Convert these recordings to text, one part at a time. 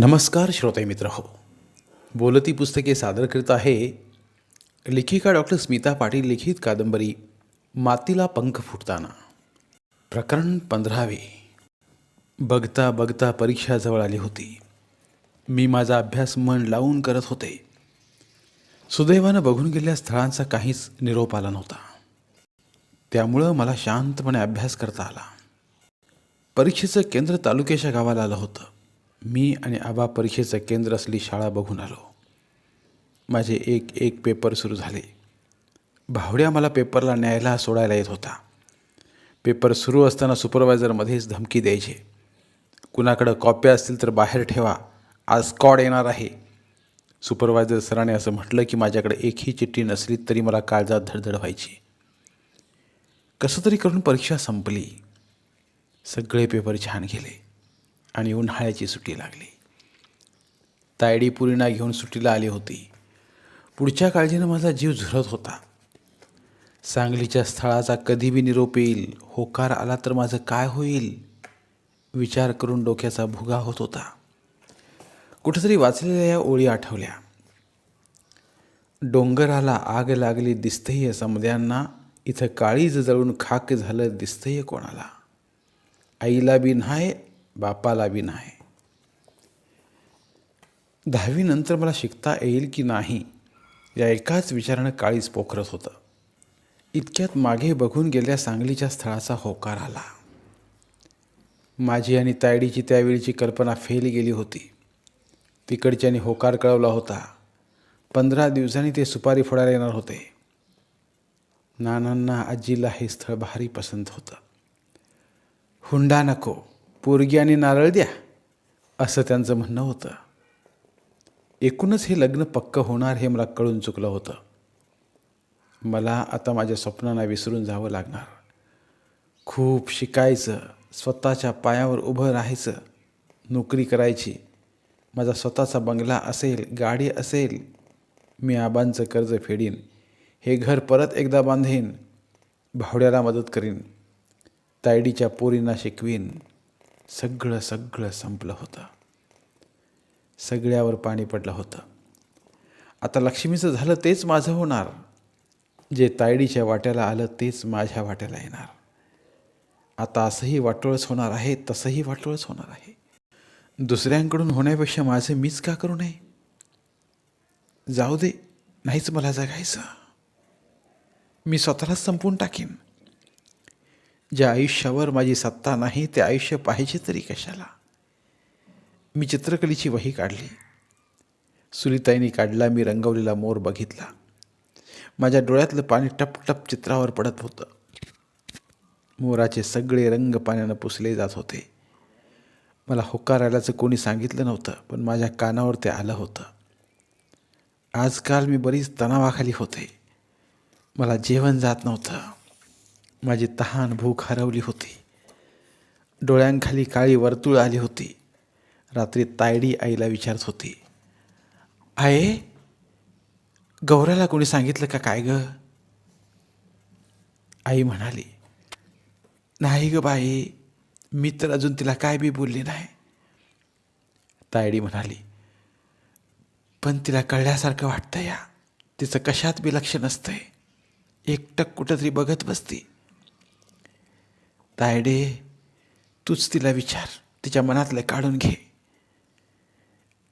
नमस्कार श्रोते मित्र हो. बोलती पुस्तके सादर करीत आहे लेखिका डॉक्टर स्मिता पाटील लिखित कादंबरी मातीला पंख फुटताना. प्रकरण पंधरावे. बघता बघता परीक्षा जवळ आली होती. मी माझा अभ्यास मन लावून करत होते. सुदैवानं बघून गेलेल्या स्थळांचा काहीच निरोप आला नव्हता. त्यामुळं मला शांतपणे अभ्यास करता आला. परीक्षेचं केंद्र तालुक्याच्या गावाला आलं होतं. मी आणि आबा परीक्षेचं केंद्र असली शाळा बघून आलो. माझे एक एक पेपर सुरू झाले. भावड्या मला पेपरला न्यायला सोडायला येत होता. पेपर सुरू असताना सुपरवायझर मध्येच धमकी द्यायचे. कुणाकडं कॉप्या असतील तर बाहेर ठेवा. आज स्कॉड येणार आहे. सुपरवायझर सराने असं म्हटलं की माझ्याकडे एकही चिठ्ठी नसली तरी मला काळजात धडधड व्हायची. कसं तरी करून परीक्षा संपली. सगळे पेपर छान गेले. आणि उन्हाळ्याची सुट्टी लागली. तायडी पुरीना घेऊन सुट्टीला आली होती. पुढच्या काळजीनं माझा जीव झुरत होता. सांगलीच्या स्थळाचा कधी बी निरोप येईल होकार आला तर माझं काय होईल विचार करून डोक्याचा भुगा होत होता. कुठेतरी वाचलेल्या या ओळी आठवल्या. डोंगराला आग लागली दिसतंय समद्यांना इथं काळीज जळून खाक झालं दिसतंय कोणाला. आईला बी नाही बापाला बी नाही. दहावीनंतर मला शिकता येईल की नाही या एकाच विचारानं काळीच पोखरत होतं. इतक्यात मागे बघून गेल्या सांगलीच्या स्थळाचा होकार आला. माझी आणि तायडीची त्यावेळीची कल्पना फेल गेली होती. तिकडच्यानी होकार कळवला होता. पंधरा दिवसांनी ते सुपारी फोडायला येणार होते. नानांना आजीला हे स्थळ भारी पसंत होतं. हुंडा नको. पोरगी आणि नारळ द्या असं त्यांचं म्हणणं होतं. एकूणच हे लग्न पक्क होणार हे मला कळून चुकलं होतं. मला आता माझ्या स्वप्नांना विसरून जावं लागणार. खूप शिकायचं स्वतःच्या पायावर उभं राहायचं नोकरी करायची. माझा स्वतःचा बंगला असेल गाडी असेल मी आबांचं कर्ज फेडीन हे घर परत एकदा बांधेन भावड्याला मदत करीन तायडीच्या पोरींना शिकवीन. सगळं सगळं संपलं होतं. सगळ्यावर पाणी पडलं होतं. आता लक्ष्मीचं झालं तेच माझं होणार. जे तायडीच्या वाट्याला आलं तेच माझ्या वाट्याला येणार. आता असंही वाटोळच होणार आहे तसंही वाटोळच होणार आहे. दुसऱ्यांकडून होण्यापेक्षा माझं मीच का करू नये? जाऊ दे नाहीच मला जगायचं. मी स्वतःलाच संपवून टाकीन. ज्या आयुष्यावर माझी सत्ता नाही ते आयुष्य पाहिजे तरी कशाला? मी चित्रकलेची वही काढली. सुलिताईने काढला मी रंगवलेला मोर बघितला. माझ्या डोळ्यातलं पाणी टपटप चित्रावर पडत होतं. मोराचे सगळे रंग पाण्यानं पुसले जात होते. मला होकारायलाचं आल्याचं कोणी सांगितलं नव्हतं पण माझ्या कानावर ते आलं होतं. आजकाल मी बरीच तणावाखाली होते. मला जेवण जात नव्हतं. माझी तहान भूक हरवली होती. डोळ्यांखाली काळी वर्तुळ आली होती. रात्री तायडी आईला विचारत होती आहे गौऱ्याला कोणी सांगितलं का काय ग? आई म्हणाली नाही ग बाई मी तर अजून तिला काय बी बोलली नाही. तायडी म्हणाली पण तिला कळल्यासारखं वाटतं या. तिचं कशात बी लक्ष नसतंय. एकटक कुठंतरी बघत बसती. तायडे तूच तिला विचार. तिच्या मनातलं काढून घे.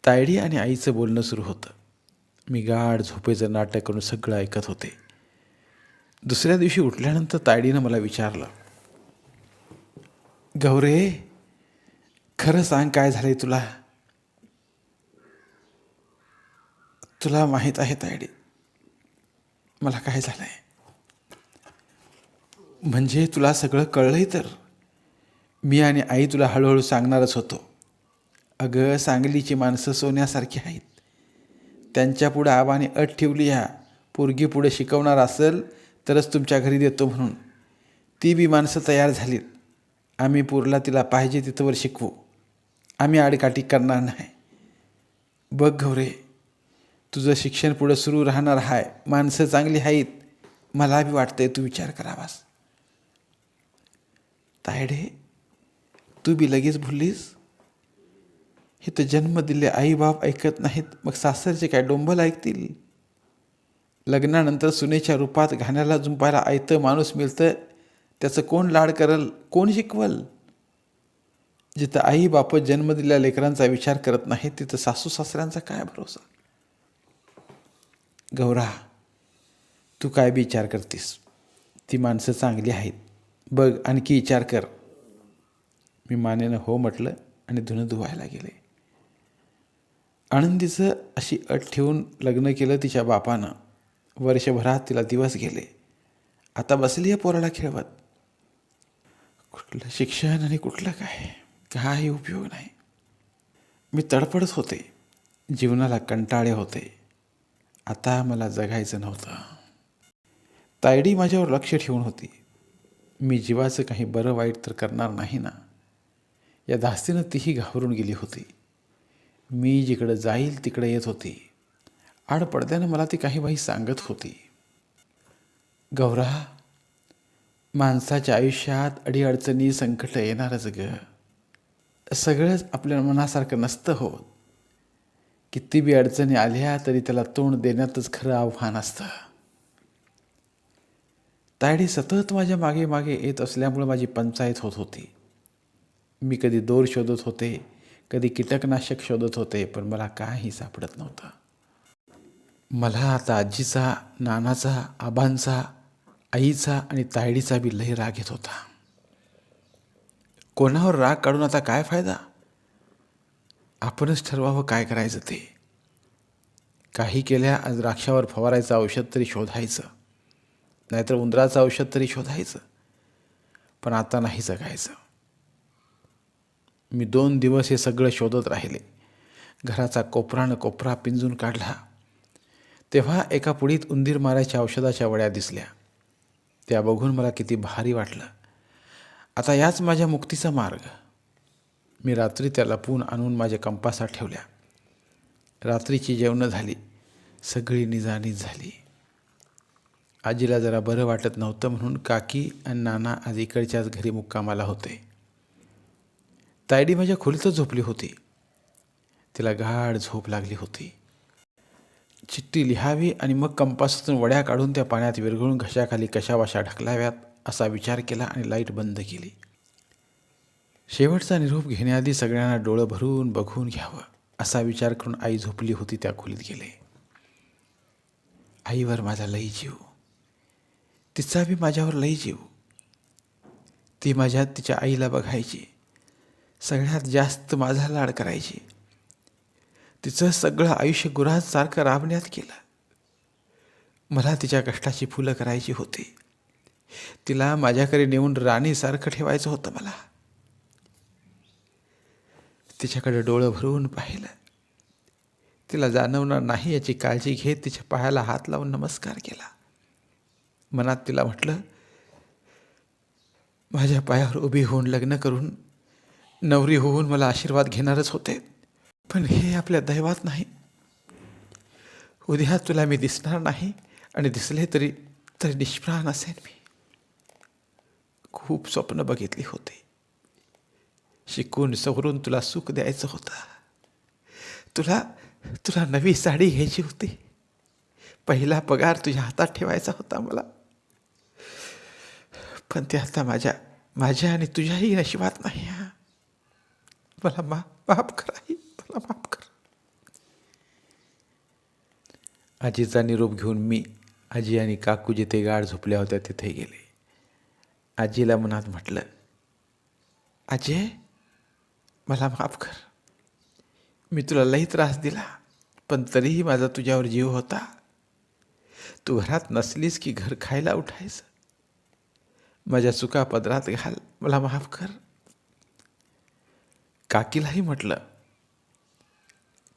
तायडी आणि आईचं बोलणं सुरू होतं. मी गाढ झोपेचं नाटक करून सगळं ऐकत होते. दुसऱ्या दिवशी उठल्यानंतर तायडीनं मला विचारलं गौरे खरं सांग काय झालंय तुला? तुला माहीत आहे तायडी मला काय झालं आहे म्हणजे तुला सगळं कळलंही तर. मी आणि आई तुला हळूहळू सांगणारच होतो. अगं सांगलीची माणसं सोन्यासारखी आहेत. त्यांच्यापुढं आव्हाने आबाने अट ठेवली ह्या. पोरगी पुढे शिकवणार असेल तरच तुमच्या घरी देतो म्हणून. ती बी माणसं तयार झालीत. आम्ही पूरला तिला पाहिजे तिथंवर शिकवू. आम्ही आडकाठी करणार नाही. बघ गौरे तुझं शिक्षण पुढं सुरू राहणार आहे माणसं चांगली आहेत मला बी वाटतंय तू विचार करावास. तायडे तू बी लगेच भुललीस? हे तर जन्म दिले आई बाप ऐकत नाहीत. मग सासरचे काय डोंबल ऐकतील? लग्नानंतर सुनेच्या रूपात घाण्याला जुंपायला आयतं माणूस मिळतं त्याचं कोण लाड करल? कोण शिकवल? जिथं आई बाप जन्म दिलेल्या लेकरांचा विचार करत नाही तिथं सासू सासऱ्यांचा काय भरोसा? गौरा तू काय विचार करतीस? ती माणसं चांगली आहेत. बघ आणखी विचार कर. मी मानेनं हो म्हटलं आणि धुणं धुवायला गेले. आनंदीचं अशी अट ठेवून लग्न केलं तिच्या बापानं. वर्षभरात तिला दिवस गेले. आता बसली आहे पोराला खेळवत. कुठलं शिक्षण आणि कुठलं काय? काही उपयोग नाही. मी तडफडत होते. जीवनाला कंटाळे होते. आता मला जगायचं नव्हतं. तायडी माझ्यावर लक्ष ठेवून होती. मी जीवाचं काही बरं वाईट तर करणार नाही ना? या धास्तीनं तीही घाबरून गेली होती. मी जिकडं जाईल तिकडे येत होती. आड पडद्यानं मला ती काही बाई सांगत होती. गौरा माणसाच्या आयुष्यात अडीअडचणी संकट येणारच ग. सगळंच आपल्या मनासारखं नसतं होत. किती बी अडचणी आल्या तरी त्याला तोंड देण्यातच खरं आव्हान असतं. तायडी सतत माझ्या मागे मागे येत असल्यामुळे माझी पंचायत होत होती. मी कधी दोर शोधत होते कधी कीटकनाशक शोधत होते पण मला काही सापडत नव्हतं. मला आता आजीचा नानाचा आबांचा आईचा आणि तायडीचा बी लय राग येत होता. कोणावर राग काढून आता काय फायदा? आपणच ठरवावं काय करायचं ते. काही केल्या आज द्राक्षावर फवारायचं औषध तरी शोधायचं. नाहीतर उंदराचं औषध तरी शोधायचं. पण आता नाही जगायचं. मी दोन दिवस हे सगळं शोधत राहिले. घराचा कोपरानं कोपरा पिंजून काढला. तेव्हा एका पुडीत उंदीर मारायच्या औषधाच्या वड्या दिसल्या. त्या बघून मला किती भारी वाटलं. आता याच माझ्या मुक्तीचा मार्ग. मी रात्री त्या लपवून आणून माझ्या कंपासात ठेवल्या. रात्रीची जेवणं झाली. सगळी निजानीज झाली. आजीला जरा बरं वाटत नव्हतं म्हणून काकी आणि नाना आज इकडच्याच घरी मुक्कामाला होते. तायडी माझ्या खोलीतच झोपली होती. तिला गाढ झोप लागली होती. चिठ्ठी लिहावी आणि मग कंपासातून वड्या काढून त्या पाण्यात विरघळून घशाखाली कशावाशा ढकलाव्यात असा विचार केला आणि लाइट बंद केली. शेवटचा निरोप घेण्याआधी सगळ्यांना डोळं भरून बघून घ्यावं असा विचार करून आई झोपली होती त्या खोलीत गेले. आईवर माझा लई जीव. तिचा बी माझ्यावर लई जीव. ती माझ्या तिच्या आईला बघायची. सगळ्यात जास्त माझा लाड करायची. तिचं सगळं आयुष्य गुरांसारखं राबण्यात केलं. मला तिच्या कष्टाची फुलं करायची होती. तिला माझ्याकडे नेऊन राणीसारखं ठेवायचं होतं मला. तिच्याकडे डोळं भरून पाहिलं. तिला जाणवणार नाही याची काळजी घेत तिच्या पायाला हात लावून नमस्कार केला. मनात तिला म्हटलं माझ्या पायावर उभी होऊन लग्न करून नवरी होऊन मला आशीर्वाद घेणारच होते पण हे आपल्या दैवात नाही. उद्या तुला मी दिसणार नाही आणि दिसले तरी तरी निष्प्राण असेन मी. खूप स्वप्न बघितली होती. शिकून सवरून तुला सुख द्यायचं होतं. तुला तुला नवी साडी घ्यायची होती. पहिला पगार तुझ्या हातात ठेवायचा होता मला. पण ते आता माझ्या माझ्या आणि तुझ्याही नशिबात नाही हा. मला मा माफ कराही मला माफ कर. आजीचा निरोप घेऊन मी आजी आणि काकू जिथे गाढ झोपल्या होत्या तिथे गेले. आजीला मनात म्हटलं आजी मला माफ कर. मी तुला लई त्रास दिला पण तरीही माझा तुझ्यावर जीव होता. तू घरात नसलीस की घर खायला उठायचं? माझ्या चुका पदरात घाल. मला माफ कर. काकीलाही म्हटलं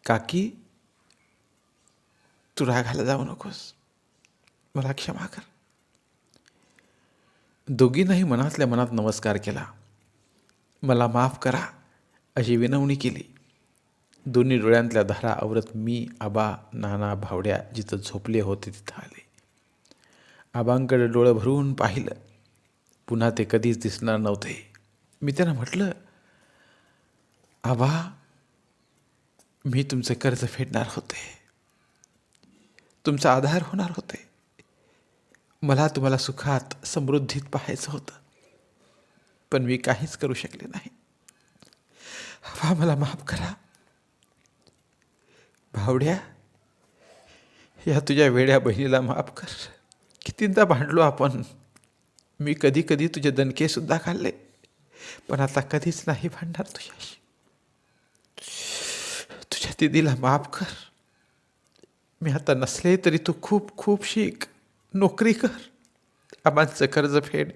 काकी तू रागाला जाऊ नकोस. मला क्षमा कर. दोघींनाही मनातल्या मनात नमस्कार केला. मला माफ करा अशी विनवणी केली. दोन्ही डोळ्यांतल्या धारा आवरत मी आबा नाना भावड्या जिथं झोपले होते तिथं आले. आबांकडे डोळं भरून पाहिलं. पुन्हा ते कधीच दिसणार नव्हते. मी त्यांना म्हटलं आबा मी तुमचे कर्ज फेडणार होते. तुमचा आधार होणार होते. मला तुम्हाला सुखात समृद्धीत पाहायचं होतं. पण मी काहीच करू शकले नाही. आबा मला माफ करा. भावड्या या तुझ्या वेड्या बहिणीला माफ कर. कितींदा भांडलो आपण? मी कधी कधी तुझे दणकेसुद्धा खाल्ले पण आता कधीच नाही भांडणार तुझ्याशी. तुझ्या दिदीला माफ कर. मी आता नसले तरी तू खूप खूप शिक नोकरी कर. आबांचं कर्ज फेड.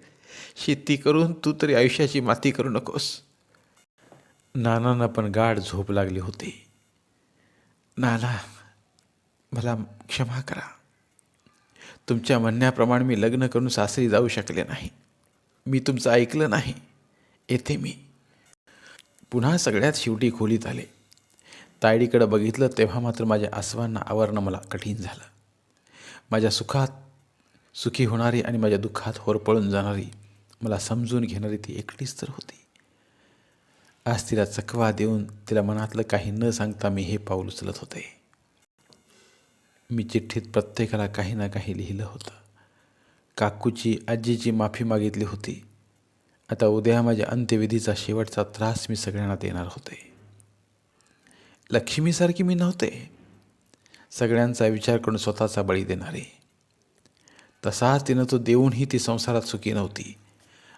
शेती करून तू तरी आयुष्याची माती करू नकोस. नानांना पण गाढ झोप लागली होती. नाना मला क्षमा करा. तुमच्या म्हणण्याप्रमाणे मी लग्न करून सासरी जाऊ शकले नाही. मी तुमचं ऐकलं नाही. येथे मी. पुन्हा सगळ्यात शेवटी खोलीत आले. तायडीकडं बघितलं तेव्हा मात्र माझ्या आसवांना आवरणं मला कठीण झालं. माझ्या सुखात सुखी होणारी आणि माझ्या दुःखात होरपळून जाणारी मला समजून घेणारी ती एकटीच तर होती. आज तिला चकवा देऊन तिला मनातलं काही न सांगता मी हे पाऊल उचलत होते. मी चिठ्ठीत प्रत्येकाला काही ना काही लिहिलं होतं. काकूची आजीची माफी मागितली होती. आता उद्या माझ्या अंत्यविधीचा शेवटचा त्रास मी सगळ्यांना देणार होते. लक्ष्मीसारखी मी नव्हते. सगळ्यांचा विचार करून स्वतःचा बळी देणारे. तसाच तिनं तो देऊनही ती संसारात सुखी नव्हती.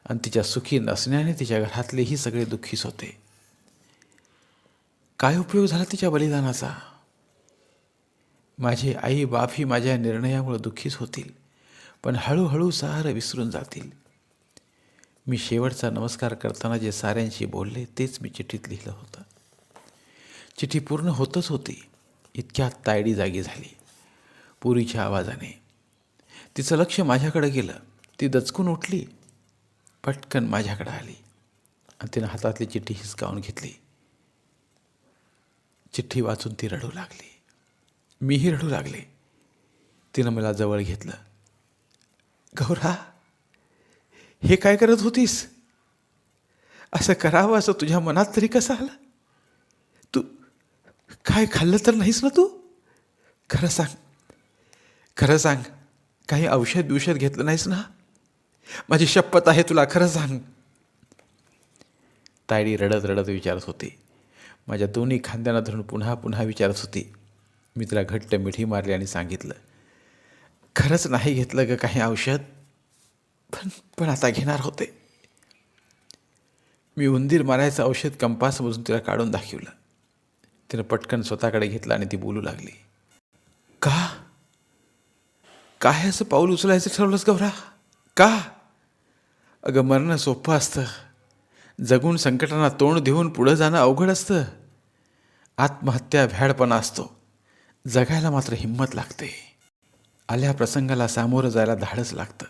आणि तिच्या सुखी नसण्याने तिच्या घरातलेही सगळे दुःखीच होते. काय उपयोग झाला तिच्या बलिदानाचा? माझे आई बापही माझ्या निर्णयामुळे दुःखीच होतील पण हळूहळू सारं विसरून जातील. मी शेवटचा नमस्कार करताना जे साऱ्यांशी बोलले तेच मी चिठ्ठीत लिहिलं होतं. चिठ्ठी पूर्ण होतच होती. इतक्यात तायडी जागी झाली. पुरीच्या आवाजाने. तिचं लक्ष माझ्याकडे गेलं. ती दचकून उठली. पटकन माझ्याकडे आली. आणि तिनं हातातली चिठ्ठी हिसकावून घेतली. चिठ्ठी वाचून ती रडू लागली. मीही रडू लागले. तिनं मला जवळ घेतलं. गौरा हे काय करत होतीस? असं करावं असं तुझ्या मनात तरी कसं आलं? तू काय खाल्लं तर नाहीस ना तू? खरं सांग खरं सांग काही औषध बिषध घेतलं नाहीस ना? माझी शपथ आहे तुला खरं सांग. तायडी रडत रडत विचारत होती. माझ्या दोन्ही खांद्यांना धरून पुन्हा पुन्हा विचारत होती. मी तिला घट्ट मिठी मारली आणि सांगितलं खरंच नाही घेतलं ग काही औषध पण पण आता घेणार होते. मी उंदीर मारायचं औषध कंपासमधून तिला काढून दाखवलं. तिनं पटकन स्वतःकडे घेतलं आणि ती बोलू लागली का? काय असं पाऊल उचलायचं ठरवलंस गौरा? का? अगं मरणं सोपं असतं. जगून संकटांना तोंड देऊन पुढं जाणं अवघड असतं. आत्महत्या भ्याडपणा असतो. जगायला मात्र हिंमत लागते. आल्या प्रसंगाला सामोरं जायला धाडच लागतं.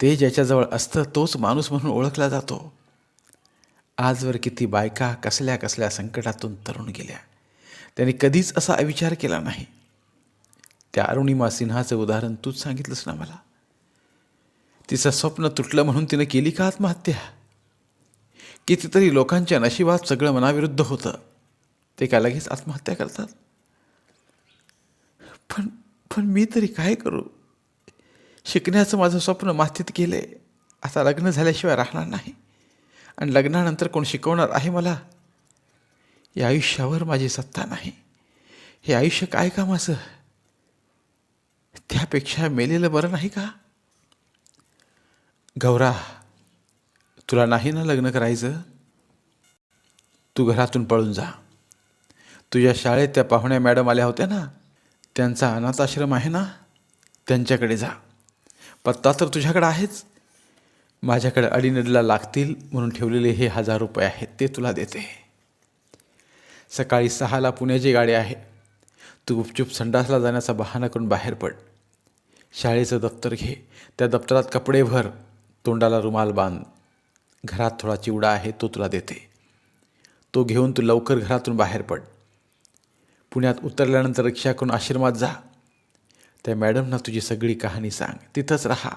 ते ज्याच्याजवळ असतं तोच माणूस म्हणून ओळखला जातो. आजवर किती बायका कसल्या कसल्या संकटातून तरुण गेल्या. त्यांनी कधीच असा विचार केला नाही. त्या अरुणिमा सिन्हाचं उदाहरण तूच सांगितलंस ना मला. तिचं स्वप्न तुटलं म्हणून तिनं केली का आत्महत्या? कितीतरी लोकांच्या नशिबात सगळं मनाविरुद्ध होतं. ते काय लगेच आत्महत्या करतात? पण पण मी तरी काय करू? शिकण्याचं माझं स्वप्न मातीत गेले. आता लग्न झाल्याशिवाय राहणार नाही. आणि लग्नानंतर कोण शिकवणार आहे मला? या आयुष्यावर माझी सत्ता नाही. हे आयुष्य काय कामाचं त्यापेक्षा मेलेलं बरं नाही का? गौरा तुला नाही ना लग्न करायचं? तू घरातून पळून जा. तुझ्या शाळेत त्या पाहुण्या मॅडम आल्या होत्या ना? त्यांचा अनाथ आश्रम आहे ना त्यांच्याकडे जा. पत्ता तर तुझ्याकडे आहेच. माझ्याकडे अडीनडीला लागतील म्हणून ठेवलेले हे हजार रुपये आहेत ते तुला देते. सकाळी सहाला पुण्याची गाडी आहे. तू गुपचूप संडासला जाण्याचा बहाणा करून बाहेर पड. शाळेचं दप्तर घे. त्या दप्तरात कपडे भर. तोंडाला रुमाल बांध. घरात थोडा चिवडा आहे तो तुला देते. तो घेऊन तू लवकर घरातून बाहेर पड. पुण्यात उतरल्यानंतर रिक्षा करून आश्रमात जा. त्या मॅडमना तुझी सगळी कहाणी सांग. तिथंच राहा.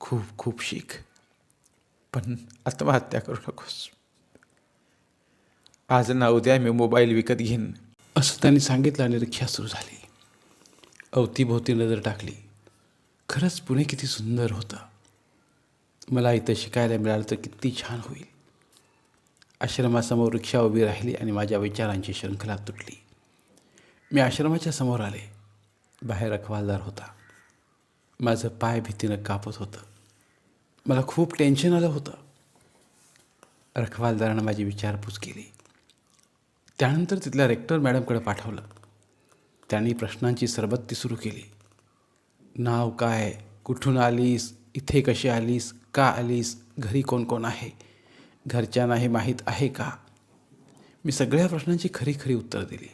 खूप खूप शिक पण आत्महत्या करू नकोस. आज ना उद्या मी मोबाईल विकत घेईन. असं त्यांनी सांगितलं आणि रिक्षा सुरू झाली. अवतीभोवती नजर टाकली. खरंच पुणे किती सुंदर होतं. मला इथं शिकायला मिळालं तर किती छान होईल. आश्रमासमोर रिक्षा उभी राहिली आणि माझ्या विचारांची शृंखला तुटली. मी आश्रमाच्या समोर आले. बाहेर रखवालदार होता. माझं पाय भीतीनं कापत होतं. मला खूप टेन्शन आलं होतं. रखवालदारानं माझी विचारपूस केली. त्यानंतर तिथल्या रेक्टर मॅडमकडे पाठवलं. त्यांनी प्रश्नांची सरबत्ती सुरू केली. नाव काय? कुठून आलीस? इथे कशी आलीस? का आलीस? घरी कोण कोण आहे? घरच्यांना हे माहीत आहे का? मी सगळ्या प्रश्नांची खरी खरी उत्तर दिली.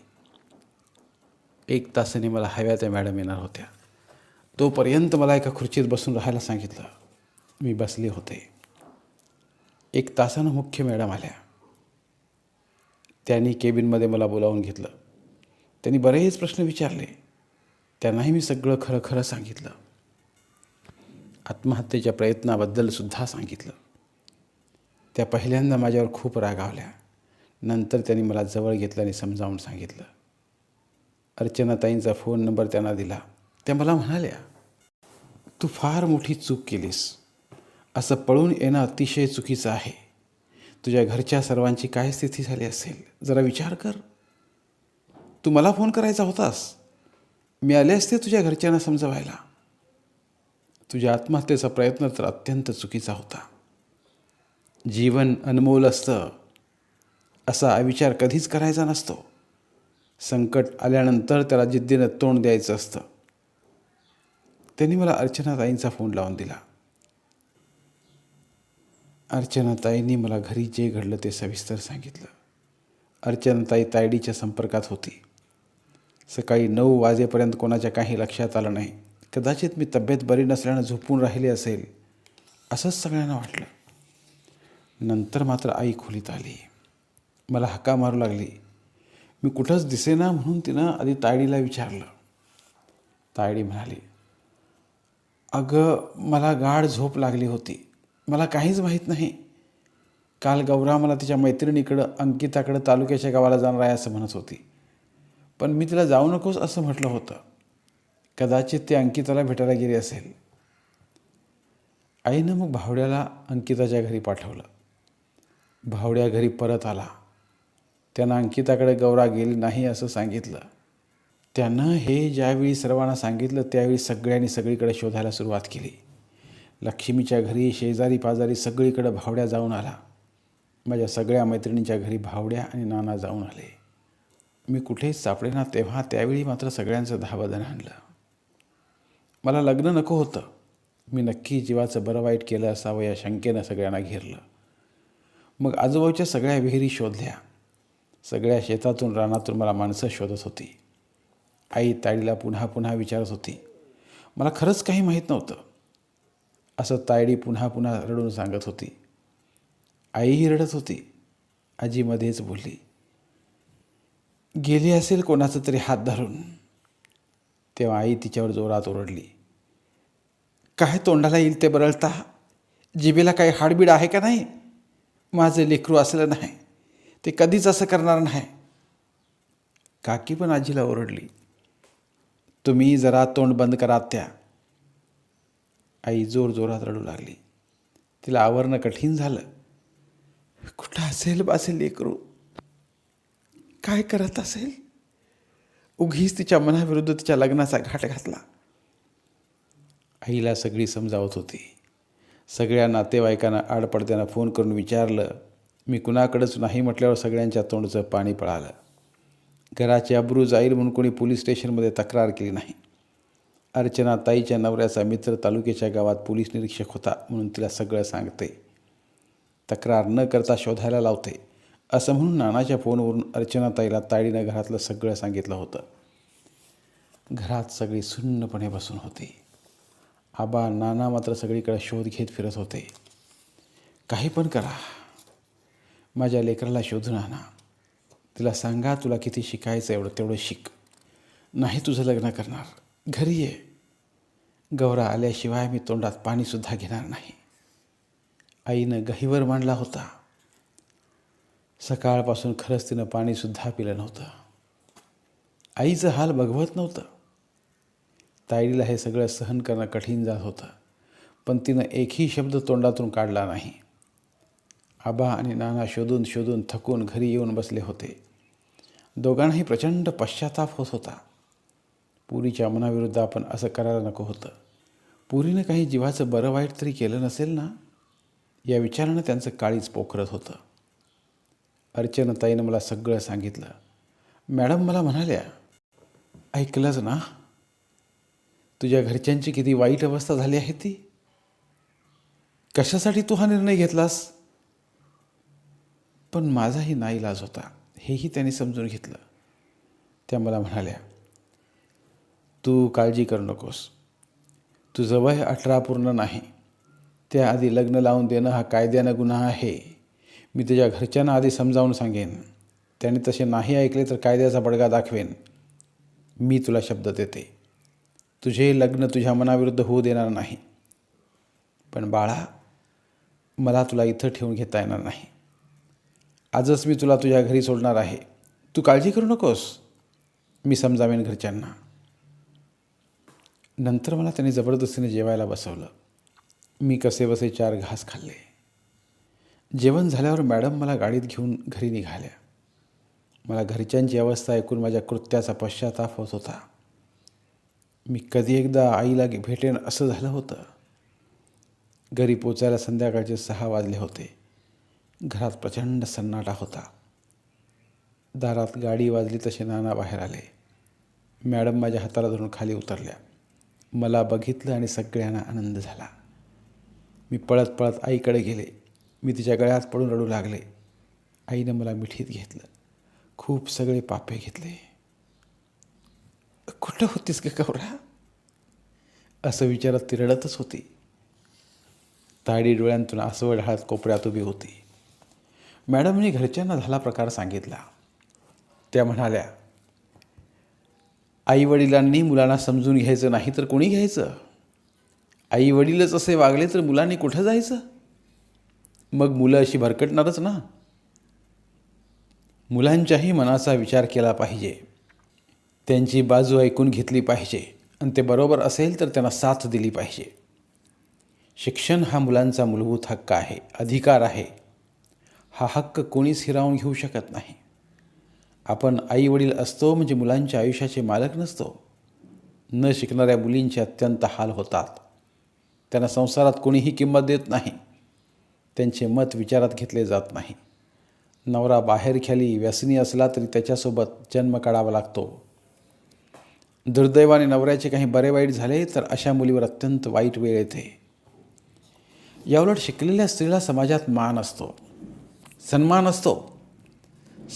एक तासाने मला हव्या त्या मॅडम येणार होत्या. तोपर्यंत मला एका खुर्चीत बसून राहायला सांगितलं मी बसले होते. एक तासानं मुख्य मॅडम आल्या. त्यांनी केबिनमध्ये मला बोलावून घेतलं. त्यांनी बरेच प्रश्न विचारले. त्यांनाही मी सगळं खरं खरं सांगितलं. आत्महत्येच्या प्रयत्नाबद्दलसुद्धा सांगितलं. त्या पहिल्यांदा माझ्यावर खूप रागावल्या नंतर त्यांनी मला जवळ घेतलं आणि समजावून सांगितलं. अर्चनाताईंचा फोन नंबर त्यांना दिला. त्या मला म्हणाल्या तू फार मोठी चूक केलीस. असं पळून येणं अतिशय चुकीचं आहे. तुझ्या घरच्या सर्वांची काय स्थिती झाली असेल जरा विचार कर. तू मला फोन करायचा होतास. मी आले असते तुझ्या घरच्यांना समजवायला. तुझ्या आत्महत्येचा प्रयत्न तर अत्यंत चुकीचा होता. जीवन अनमोल असतं. असा विचार कधीच करायचा नसतो. संकट आल्यानंतर त्याला जिद्दीनं तोंड द्यायचं असतं. त्यांनी मला अर्चनाताईंचा फोन लावून दिला. अर्चनाताईंनी मला घरी जे घडलं ते सविस्तर सांगितलं. अर्चनाताई तायडीच्या संपर्कात होती. सकाळी नऊ वाजेपर्यंत कोणाच्या काही लक्षात आलं नाही. कदाचित मी तब्येत बरी नसल्यानं झोपून राहिली असेल असंच सगळ्यांना वाटलं. नंतर मात्र आई खोलीत आली. मला हका मारू लागली. मी कुठंच दिसेना म्हणून तिनं आधी तायडीला विचारलं. तायडी म्हणाली अगं मला गाढ झोप लागली होती. मला काहीच माहीत नाही. काल गौरा मला तिच्या मैत्रिणीकडं अंकिताकडं तालुक्याच्या गावाला जाणार आहे असं म्हणत होती. पण मी तिला जाऊ नकोस असं म्हटलं होतं. कदाचित ते अंकिताला भेटायला गेली असेल. आईनं मग भावड्याला अंकिताच्या घरी पाठवलं. भावड्या घरी परत आला. त्यानं अंकिताकडे गौरा गेली नाही असं सांगितलं. त्यानं हे ज्यावेळी सर्वांना सांगितलं त्यावेळी सगळ्यांनी सगळीकडे शोधायला सुरुवात केली. लक्ष्मीच्या घरी शेजारी पाजारी सगळीकडे भावड्या जाऊन आला. माझ्या सगळ्या मैत्रिणींच्या घरी भावड्या आणि नाना जाऊन आले. मी कुठेच सापडेना तेव्हा त्यावेळी मात्र सगळ्यांचं धाबदन आणलं मला लग्न नको होतं. मी नक्की जीवाचं बरं वाईट केलं असावं या शंकेनं सगळ्यांना घेरलं. मग आजूबाजूच्या सगळ्या विहिरी शोधल्या. सगळ्या शेतातून रानातून मला माणसं शोधत होती. आई ताडीला पुन्हा पुन्हा विचारत होती. मला खरंच काही माहीत नव्हतं. असं तायडी पुन्हा पुन्हा रडून सांगत होती. आईही रडत होती. आजी मध्येच बोलली गेली असेल कोणाचं तरी हात धरून. तेव्हा आई तिच्यावर जोरात ओरडली काय तोंडाला येईल ते बरळता? जिबेला काही हाडबीड आहे का नाही? माझं लेकरू असलं नाही. ते कधीच असं करणार नाही. काकी पण आजीला ओरडली तुम्ही जरा तोंड बंद करा त्या आई जोर जोरात रडू लागली. तिला आवरणं कठीण झालं. कुठं असेल बासेल लेकरू? काय करत असेल? उगीच तिच्या मनाविरुद्ध तिच्या लग्नाचा घाट घातला. आईला सगळी समजावत होती. सगळ्या नातेवाईकांना आडपडत्यांना फोन करून विचारलं मी कुणाकडंच नाही म्हटल्यावर सगळ्यांच्या तोंडचं पाणी पळालं. घराची अब्रू जाईल म्हणून कोणी पोलीस स्टेशनमध्ये तक्रार केली नाही. अर्चना ताईच्या नवऱ्याचा मित्र तालुक्याच्या गावात पोलीस निरीक्षक होता म्हणून तिला सगळं सांगते. तक्रार न करता शोधायला लावते असं म्हणून नानाच्या फोनवरून अर्चना ताईला ताईनं घरातलं सगळं सांगितलं होतं. घरात सगळी सुन्नपणे बसून होती. आबा नाना मात्र सगळीकडे शोध घेत फिरत होते. काही पण करा. माझ्या लेकराला शोधून आणा. तिला सांगा तुला किती शिकायचं एवढं तेवढं शिक. नाही तुझं लग्न करणार. घरी ये. गौरा आल्याशिवाय मी तोंडात पाणीसुद्धा घेणार नाही. आईनं गहीवर मांडला होता. सकाळपासून खरंच तिनं पाणीसुद्धा पिलं नव्हतं. आईचं हाल बघवत नव्हतं. ताईडीला हे सगळं सहन करणं कठीण जात होतं. पण तिनं एकही शब्द तोंडातून काढला नाही. आबा आणि नाना शोधून शोधून थकून घरी येऊन बसले होते. दोघांनाही प्रचंड पश्चाताप होत होता. पुरीच्या मनाविरुद्ध आपण असं करायला नको होतं. पुरीनं काही जीवाचं बरं वाईट तरी केलं नसेल ना? या विचारानं त्यांचं काळीच पोखरत होतं. अर्चनाताईनं मला सगळं सांगितलं. मॅडम मला म्हणाल्या ऐकलंच ना? तुझ्या घरच्यांची किती वाईट अवस्था झाली आहे ती? कशासाठी तू हा निर्णय घेतलास? पण माझाही नाईलाज होता. हेही त्यांनी समजून घेतलं. त्या मला म्हणाल्या तू काळजी करू नकोस. तुझं वय अठरा पूर्ण नाही. त्याआधी लग्न लावून देणं हा कायद्यानं गुन्हा आहे. मी तुझ्या घरच्यांना आधी समजावून सांगेन. त्याने तसे नाही ऐकले तर कायद्याचा बडगा दाखवेन. मी तुला शब्द देते. तुझे लग्न तुझ्या मनाविरुद्ध होऊ देणार नाही. पण बाळा मला तुला इथं ठेवून घेता येणार नाही. आजच मी तुला तुझ्या घरी सोडणार आहे. तू काळजी करू नकोस. मी समजावेन घरच्यांना. नंतर मला त्याने जबरदस्तीने जेवायला बसवलं. मी कसे बसे चार घास खाल्ले. जेवण झाल्यावर मॅडम मला गाडीत घेऊन घरी निघाल्या. मला घरच्यांची अवस्था ऐकून माझ्या कृत्याचा पश्चाताप होत होता. मी कधी एकदा आईला भेटेन असं झालं होतं. घरी पोचायला संध्याकाळचे सहा वाजले होते. घरात प्रचंड सन्नाटा होता. दारात गाडी वाजली तसे नाना बाहेर आले. मॅडम माझ्या हाताला धरून खाली उतरल्या. मला बघितलं आणि सगळ्यांना आनंद झाला. मी पळत पळत आईकडे गेले. मी तिच्या गळ्यात पडून रडू लागले. आईनं मला मिठीत घेतलं. खूप सगळे पापे घेतले. कुठं होतीस का कवरा असं विचारत ती रडतच होती. ताडी डोळ्यांतून आसवड ढाळत कोपऱ्यात उभी होती. मॅडमने घरच्यांना झाला प्रकार सांगितला. त्या म्हणाल्या आईवडिलांनी मुलांना समजून घ्यायचं नाही तर कोणी घ्यायचं? आई वडीलच असे वागले तर मुलांनी कुठं जायचं? मग मुलं अशी भरकटणारच ना? मुलांच्याही मनाचा विचार केला पाहिजे. त्यांची बाजू ऐकून घेतली पाहिजे. आणि ते बरोबर असेल तर त्यांना साथ दिली पाहिजे. शिक्षण हा मुलांचा मूलभूत हक्क आहे अधिकार आहे. हा हक्क कोणीच हिरावून घेऊ शकत नाही. आपण आई वडील असतो म्हणजे मुलांच्या आयुष्याचे मालक नसतो. न शिकणाऱ्या मुलींचे अत्यंत हाल होतात. त्यांना संसारात कोणीही किंमत देत नाही. त्यांचे मत विचारात घेतले जात नाही. नवरा बाहेर खाली व्यसनी असला तरी त्याच्यासोबत जन्म काढावा लागतो. दुर्दैवाने नवऱ्याचे काही बरे वाईट झाले तर अशा मुलीवर अत्यंत वाईट वेळ येते. याउलट शिकलेल्या स्त्रीला समाजात मान असतो. सन्मान असतो.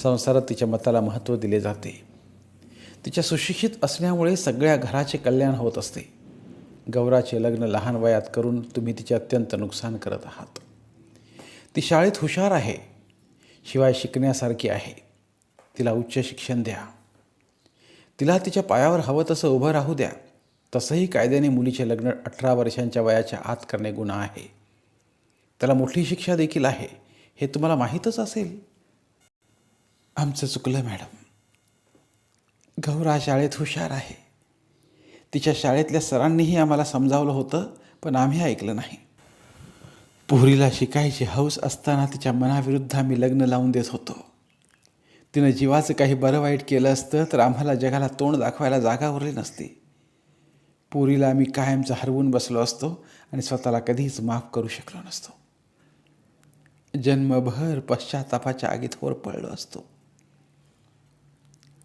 संसारात तिच्या मताला महत्त्व दिले जाते. तिच्या सुशिक्षित असण्यामुळे सगळ्या घराचे कल्याण होत असते. गौराचे लग्न लहान वयात करून तुम्ही तिचे अत्यंत नुकसान करत आहात. ती शाळेत हुशार आहे. शिवाय शिकण्यासारखी आहे. तिला उच्च शिक्षण द्या. तिला तिच्या पायावर हवं तसं उभं राहू द्या. तसंही कायद्याने मुलीचे लग्न अठरा वर्षांच्या वयाच्या आत करणे गुन्हा आहे. त्याला मोठी शिक्षा देखील आहे. हे तुम्हाला माहीतच असेल. आमचं चुकलं मॅडम. गौरा शाळेत हुशार आहे. तिच्या शाळेतल्या सरांनीही आम्हाला समजावलं होतं पण आम्ही ऐकलं नाही. पोरीला शिकायची हौस असताना तिच्या मनाविरुद्ध आम्ही लग्न लावून देत होतो. तिनं जीवाचं काही बरं वाईट केलं असतं तर आम्हाला जगाला तोंड दाखवायला जागा उरली नसती. पोरीला आम्ही कायमचं हरवून बसलो असतो आणि स्वतःला कधीच माफ करू शकलो नसतो. जन्मभर पश्चातापाच्या आगीत वर असतो.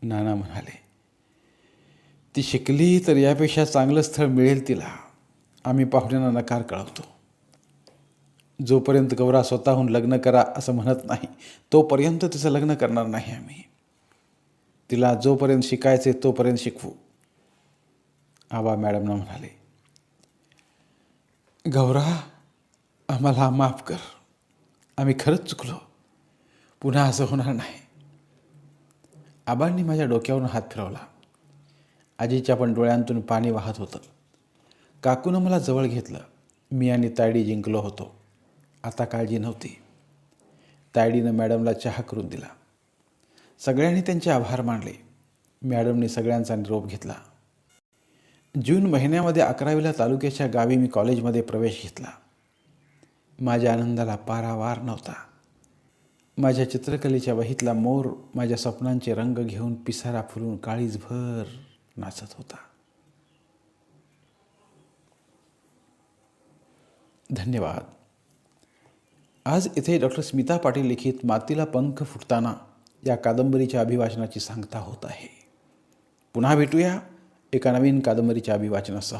नाना म्हणाले ती शिकली तर यापेक्षा चांगलं स्थळ मिळेल तिला. आम्ही पाहुण्यांना नकार कळवतो. जोपर्यंत गौरा स्वतःहून लग्न करा असं म्हणत नाही तोपर्यंत तिचं लग्न करणार नाही आम्ही. तिला जोपर्यंत शिकायचे तोपर्यंत शिकवू. आबा मॅडमना म्हणाले गौरा आम्हाला माफ कर. आम्ही खरंच चुकलो. पुन्हा असं होणार नाही. आबांनी माझ्या डोक्यावरून हात फिरवला. आजीच्या पण डोळ्यांतून पाणी वाहत होतं. काकूनं मला जवळ घेतलं. मी आणि तायडी जिंकलो होतो. आता काळजी नव्हती. तायडीनं मॅडमला चहा करून दिला. सगळ्यांनी त्यांचे आभार मानले. मॅडमने सगळ्यांचा निरोप घेतला. जून महिन्यामध्ये अकरावीला तालुक्याच्या गावी मी कॉलेजमध्ये प्रवेश घेतला. माझ्या आनंदाला पारावार नव्हता. माझ्या चित्रकलेच्या वहीतला मोर माझ्या स्वप्नांचे रंग घेऊन पिसारा फुलून काळीजभर नाचत होता. धन्यवाद. आज इथे डॉक्टर स्मिता पाटील लिखित मातीला पंख फुटताना या कादंबरीच्या अभिवाचनाची सांगता होत आहे. पुन्हा भेटूया एका नवीन कादंबरीच्या अभिवाचनासह.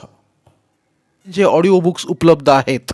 जे ऑडिओ बुक्स उपलब्ध आहेत